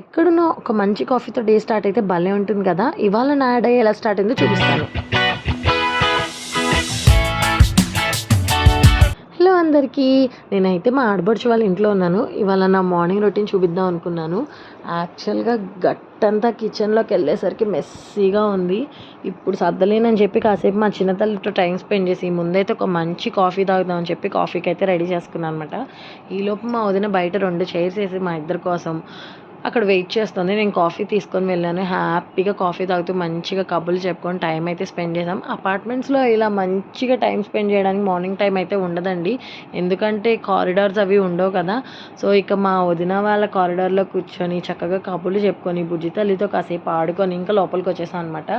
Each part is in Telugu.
ఎక్కడున్నా ఒక మంచి కాఫీతో డే స్టార్ట్ అయితే భలే ఉంటుంది కదా. ఇవాళ నా డే ఎలా స్టార్ట్ అయిందో చూపిస్తాను. హలో అందరికీ. నేనైతే మా ఆడబడుచు వాళ్ళ ఇంట్లో ఉన్నాను. ఇవాళ నా మార్నింగ్ రొటీన్ చూపిద్దాం అనుకున్నాను. యాక్చువల్గా గట్టంతా కిచెన్లోకి వెళ్ళేసరికి మెస్సీగా ఉంది. ఇప్పుడు సర్దలేనని చెప్పి కాసేపు మా చిన్నతల్లితో టైం స్పెండ్ చేసి ముందైతే ఒక మంచి కాఫీ తాగుదామని చెప్పి కాఫీకి అయితే రెడీ చేసుకున్నాను అనమాట ఈలోపు మా వదిన బయట రెండు చైర్స్ వేసి మా ఇద్దరి కోసం అక్కడ వెయిట్ చేస్తుంది. నేను కాఫీ తీసుకొని వెళ్ళాను. హ్యాపీగా కాఫీ తాగుతూ మంచిగా కబుర్లు చెప్పుకొని టైం అయితే స్పెండ్ చేసాం అపార్ట్మెంట్స్లో ఇలా మంచిగా టైం స్పెండ్ చేయడానికి మార్నింగ్ టైం అయితే ఉండదండి. ఎందుకంటే కారిడార్స్ అవి ఉండవు కదా. సో ఇక మా వదిన వాళ్ళ కారిడార్లో కూర్చొని చక్కగా కబుర్లు చెప్పుకొని బుజ్జి తల్లితో కాసేపు ఆడుకొని ఇంకా లోపలికి వచ్చేసాం అనమాట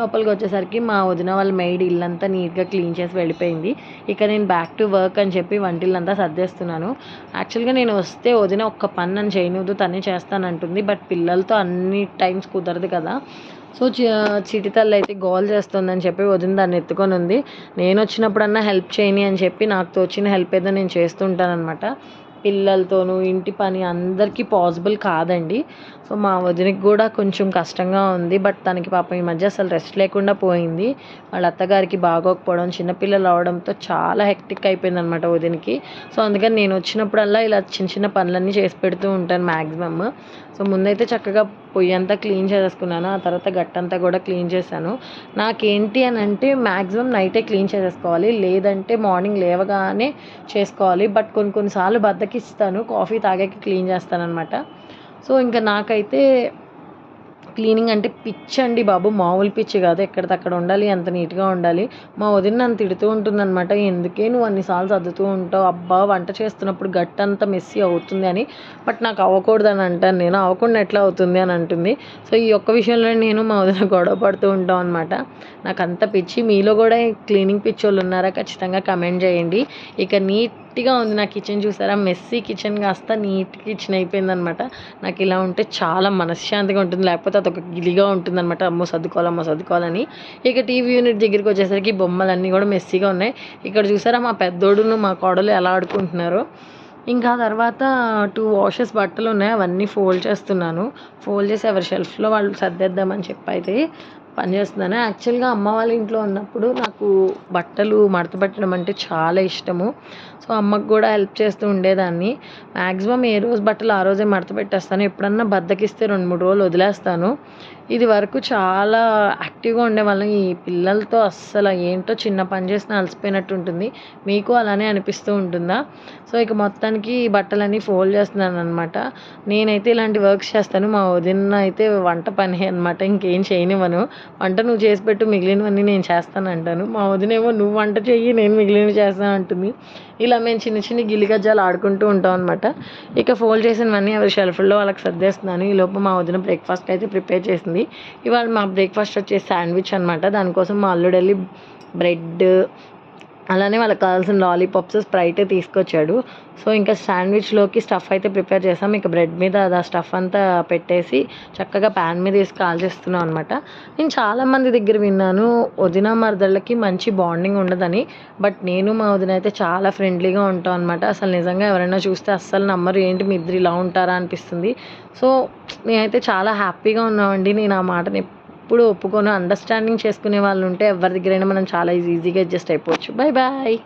లోపలికి వచ్చేసరికి మా వదిన వాళ్ళ మెయిడ్ ఇల్లంతా నీట్గా క్లీన్ చేసి వెళ్ళిపోయింది. ఇక నేను బ్యాక్ టు వర్క్ అని చెప్పి వంటిల్లంతా సర్దేస్తున్నాను. యాక్చువల్గా నేను వస్తే వదిన ఒక్క పని నన్ను చేయనివ్వదు తనే చేస్తాను అంటుంది. బట్ పిల్లలతో అన్ని టైమ్స్ కుదరదు కదా. సో చి చిటి తల్లి అయితే గోల్ చేస్తుందని చెప్పి వదిన దాన్ని ఎత్తుకొని ఉంది. నేను వచ్చినప్పుడన్నా హెల్ప్ చేయని అని చెప్పి నాకు తోచిన హెల్ప్ ఏదో నేను చేస్తుంటానన్నమాట. పిల్లలతోనూ ఇంటి పని అందరికీ పాసిబుల్ కాదండి. సో మా వదినకి కూడా కొంచెం కష్టంగా ఉంది. బట్ తనకి పాపం ఈ మధ్య అసలు రెస్ట్ లేకుండా పోయింది. వాళ్ళ అత్తగారికి బాగోకపోవడం చిన్నపిల్లలు అవడంతో చాలా హెక్టిక్ అయిపోయింది అనమాట వదినకి. సో అందుకని నేను వచ్చినప్పుడల్లా ఇలా చిన్న చిన్న పనులన్నీ చేసి పెడుతూ ఉంటాను మ్యాక్సిమమ్ సో ముందైతే చక్కగా పొయ్యి అంతా క్లీన్ చేసేసుకున్నాను. ఆ తర్వాత గట్టంతా కూడా క్లీన్ చేశాను. నాకేంటి అని అంటే మ్యాక్సిమం నైటే క్లీన్ చేసేసుకోవాలి. లేదంటే మార్నింగ్ లేవగానే చేసుకోవాలి. బట్ కొన్ని కొన్నిసార్లు బద్దకిస్తాను కాఫీ తాగాక క్లీన్ చేస్తానమాట సో ఇంకా నాకైతే క్లీనింగ్ అంటే పిచ్చి అండి బాబు మామూలు పిచ్చి కాదు. ఎక్కడిదక్కడ ఉండాలి అంత నీట్గా ఉండాలి. మా వదిన నన్ను తిడుతూ ఉంటుందన్నమాట ఎందుకే నువ్వు అన్నిసార్లు సర్దుతూ ఉంటావు? అబ్బా వంట చేస్తున్నప్పుడు గట్టంతా మెస్సీ అవుతుంది అని. బట్ నాకు అవ్వకూడదు అని అంటాను. నేను అవ్వకుండా ఎట్లా అవుతుంది అని అంటుంది. సో ఈ ఒక్క విషయంలో నేను మా వదిన గొడవ పడుతూ ఉంటాం అనమాట నాకు అంత పిచ్చి. మీలో కూడా క్లీనింగ్ పిచ్చి వాళ్ళు ఉన్నారా? ఖచ్చితంగా కమెంట్ చేయండి. ఇక నీట్గా ఉంది నా కిచెన్ చూసారా? మెస్సీ కిచెన్ కాస్త నీట్ కిచెన్ అయిపోయిందనమాట. నాకు ఇలా ఉంటే చాలా మనశ్శాంతిగా ఉంటుంది. లేకపోతే అదొక గిలిగా ఉంటుందన్నమాట అమ్మో సర్దుకోవాలి అమ్మో సర్దుకోవాలని. ఇక టీవీ యూనిట్ దగ్గరికి వచ్చేసరికి బొమ్మలన్నీ కూడా మెస్సీగా ఉన్నాయి. ఇక్కడ చూసారా మా పెద్దోడును మా కోడలు ఎలా ఆడుకుంటున్నారు. ఇంకా తర్వాత టూ వాషెస్ బట్టలు ఉన్నాయి. అవన్నీ ఫోల్డ్ చేస్తున్నాను. ఫోల్డ్ చేసి ఎవరి షెల్ఫ్లో వాళ్ళు సర్దేద్దామని చెప్పి అయితే పని చేస్తున్నాను యాక్చువల్గా అమ్మ వాళ్ళ ఇంట్లో ఉన్నప్పుడు నాకు బట్టలు మడత పెట్టడం అంటే చాలా ఇష్టము. సో అమ్మకు కూడా హెల్ప్ చేస్తూ ఉండేదాన్ని. మ్యాక్సిమం ఏ రోజు బట్టలు ఆ రోజే మడత పెట్టేస్తాను. ఎప్పుడన్నా బద్దకిస్తే రెండు మూడు రోజులు వదిలేస్తాను. ఇది వరకు చాలా యాక్టివ్గా ఉండేవాళ్ళం. ఈ పిల్లలతో అస్సలు ఏంటో చిన్న పని చేసిన అలసిపోయినట్టు ఉంటుంది. మీకు అలానే అనిపిస్తూ ఉంటుందా? సో ఇక మొత్తానికి బట్టలన్నీ ఫోల్డ్ చేస్తున్నాను అనమాట నేనైతే ఇలాంటి వర్క్స్ చేస్తాను. మా వదిన అయితే వంట పని అనమాట ఇంకేం చేయనివ్వను. వంట నువ్వు చేసి పెట్టు మిగిలినవన్నీ నేను చేస్తాను అంటాను. మా వదినేమో నువ్వు వంట చెయ్యి నేను మిగిలినవి చేస్తాను అంటుంది. ఇలా మేము చిన్న చిన్న గిల్లిగజ్జాలు ఆడుకుంటూ ఉంటాం అనమాట ఇక ఫోల్డ్ చేసినవన్నీ ఎవరి షెల్ఫ్లో వాళ్ళకి సర్దేస్తున్నాను. ఈ లోపు మా వదిన బ్రేక్ఫాస్ట్ అయితే ప్రిపేర్ చేసింది. ఇవాళ మా బ్రేక్ఫాస్ట్ వచ్చేసి శాండ్విచ్ అనమాట దానికోసం మా అల్లుడు వెళ్ళి బ్రెడ్ అలానే వాళ్ళకి కావాల్సిన లాలీపాప్స్ స్ప్రైట్ తీసుకొచ్చాడు. సో ఇంకా శాండ్విచ్లోకి స్టఫ్ అయితే ప్రిపేర్ చేసాం. ఇక బ్రెడ్ మీద ఆ స్టఫ్ అంతా పెట్టేసి చక్కగా ప్యాన్ మీద వేసి కాల్చేస్తున్నాం అనమాట నేను చాలామంది దగ్గర విన్నాను వదిన మరదళ్ళకి మంచి బాండింగ్ ఉండదని. బట్ నేను మా వదిన అయితే చాలా ఫ్రెండ్లీగా ఉంటాం అనమాట అసలు నిజంగా ఎవరైనా చూస్తే అస్సలు నమ్మరు ఏంటి మీ ఇద్దరు ఇలా ఉంటారా? అనిపిస్తుంది. సో నేనైతే చాలా హ్యాపీగా ఉన్నామండి. నేను ఆ మాటని ఎప్పుడు ఒప్పుకొని అండర్స్టాండింగ్ చేసుకునే వాళ్ళు ఉంటే ఎవరి దగ్గరైనా మనం చాలా ఈజీగా అడ్జస్ట్ అయిపోవచ్చు. Bye bye